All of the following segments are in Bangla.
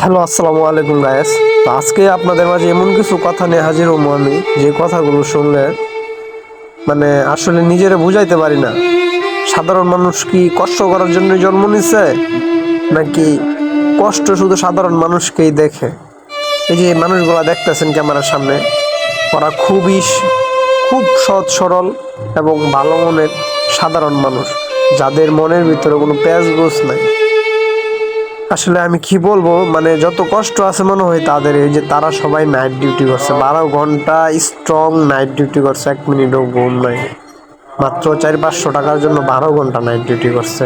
হ্যালো, আসসালামু আলাইকুম গায়েস তো আজকে আপনাদের মাঝে এমন কিছু কথা নিয়ে হাজির হব আমি। যে কথাগুলো শুনলে মানে আসলে নিজেরা বুঝাইতে পারি না। সাধারণ মানুষ কি কষ্ট করার জন্য জন্ম নিছে? নাকি কষ্ট শুধু সাধারণ মানুষকেই দেখে? এই যে মানুষগুলা দেখতেছেন ক্যামেরার সামনে, ওরা খুবই খুব সৎ সরল এবং ভালো মনের সাধারণ মানুষ। যাদের মনের ভিতরে কোনো প্যাঁচ গোছ নাই। আসলে আমি কি বলব মানে যত কষ্ট আছে মনে হয় তাদের এই যে তারা সবাই নাইট ডিউটি করছে। বারো ঘণ্টা স্ট্রং নাইট ডিউটি করছে, এক মিনিটও ঘুম নাই। মাত্র চার পাঁচশো টাকার জন্য বারো ঘণ্টা নাইট ডিউটি করছে।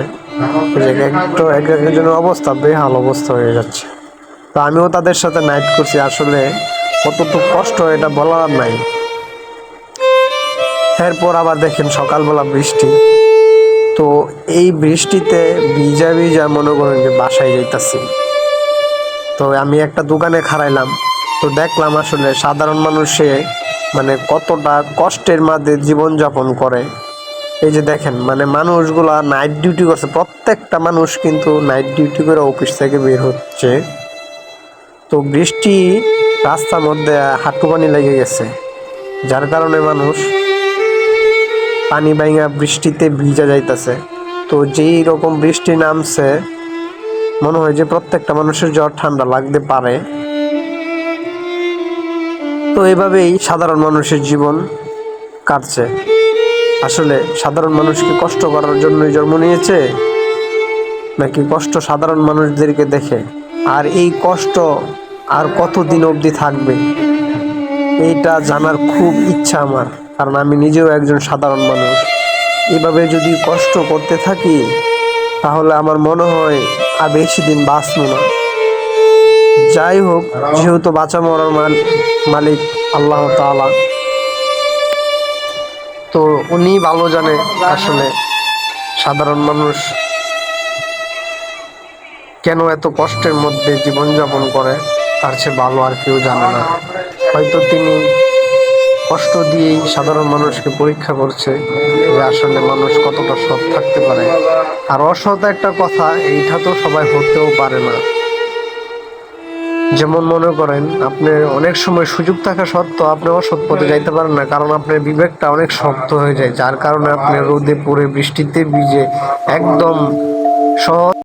একটু এক একজনের অবস্থা, বেহাল অবস্থা হয়ে যাচ্ছে। তো আমিও তাদের সাথে নাইট করছি, আসলে কতটুকু কষ্ট এটা বলার নাই। এরপর আবার দেখেন সকালবেলা বৃষ্টি। তো এই বৃষ্টিতে ভিজা ভিজা মনে করেন যে বাসায় যাইতাছি। তো আমি একটা দোকানে খাড়াইলাম। তো দেখলাম আসলে সাধারণ মানুষে মানে কতটা কষ্টের মাঝে জীবনযাপন করে। এই যে দেখেন মানে মানুষগুলা নাইট ডিউটি করছে। প্রত্যেকটা মানুষ কিন্তু নাইট ডিউটি করে অফিস থেকে বের হচ্ছে। তো বৃষ্টি রাস্তার মধ্যে হাঁটু পানি লেগে গেছে। যার কারণে মানুষ পানি বাইঙা বৃষ্টিতে ভিজা যাইতেছে। তো যেই রকম বৃষ্টি নামছে, মনে হয় যে প্রত্যেকটা মানুষের জ্বর ঠান্ডা লাগতে পারে। তো এভাবেই সাধারণ মানুষের জীবন কাটছে। আসলে সাধারণ মানুষকে কষ্ট করার জন্যই জন্ম নিয়েছে, নাকি কষ্ট সাধারণ মানুষদেরকে দেখে? আর এই কষ্ট আর কতদিন অবধি থাকবে, এইটা জানার খুব ইচ্ছা আমার। কারণ আমি নিজেও একজন সাধারণ মানুষ। এভাবে যদি কষ্ট করতে থাকি, তাহলে আমার মনে হয় আর বেশি দিন বাঁচবো না। যাই হোক, যেহেতু বাঁচা মরার মাল- মালিক আল্লাহ তাআলা। তো উনি ভালো জানে, আসলে সাধারণ মানুষ কেন এত কষ্টের মধ্যে জীবনযাপন করে, তার চেয়ে ভালো আর কেউ জানে না। হয়তো তিনি কষ্ট দিয়েই সাধারণ মানুষকে পরীক্ষা করছে যে আসলে মানুষ কতটা সৎ থাকতে পারে। আর অসৎ একটা কথা, এইটা তো সবাই হতেও পারে না। যেমন মনে করেন, আপনি অনেক সময় সুযোগ থাকা সত্ত্বেও আপনি অসৎ পথে যাইতে পারেন না, কারণ আপনার বিবেকটা অনেক শক্ত হয়ে যায়, যার কারণে আপনি রোদে পড়ে বৃষ্টিতে ভিজে একদম সৎ